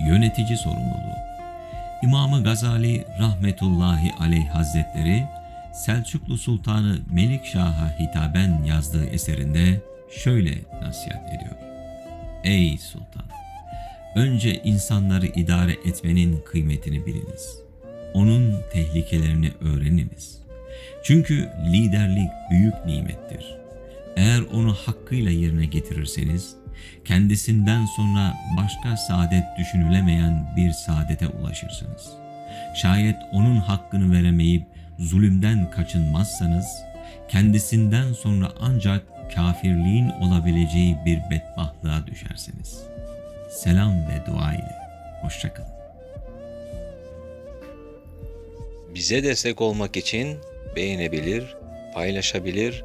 yönetici sorumluluğu. İmamı Gazali rahmetullahi aleyh hazretleri Selçuklu Sultanı Melikşah'a hitaben yazdığı eserinde şöyle nasihat ediyor. Ey sultan! Önce insanları idare etmenin kıymetini biliniz. Onun tehlikelerini öğreniniz. Çünkü liderlik büyük nimettir. Eğer onu hakkıyla yerine getirirseniz, kendisinden sonra başka saadet düşünülemeyen bir saadete ulaşırsınız. Şayet onun hakkını veremeyip zulümden kaçınmazsanız, kendisinden sonra ancak kafirliğin olabileceği bir bedbahtlığa düşersiniz. Selam ve dua ile. Hoşçakalın. Bize destek olmak için beğenebilir, paylaşabilir,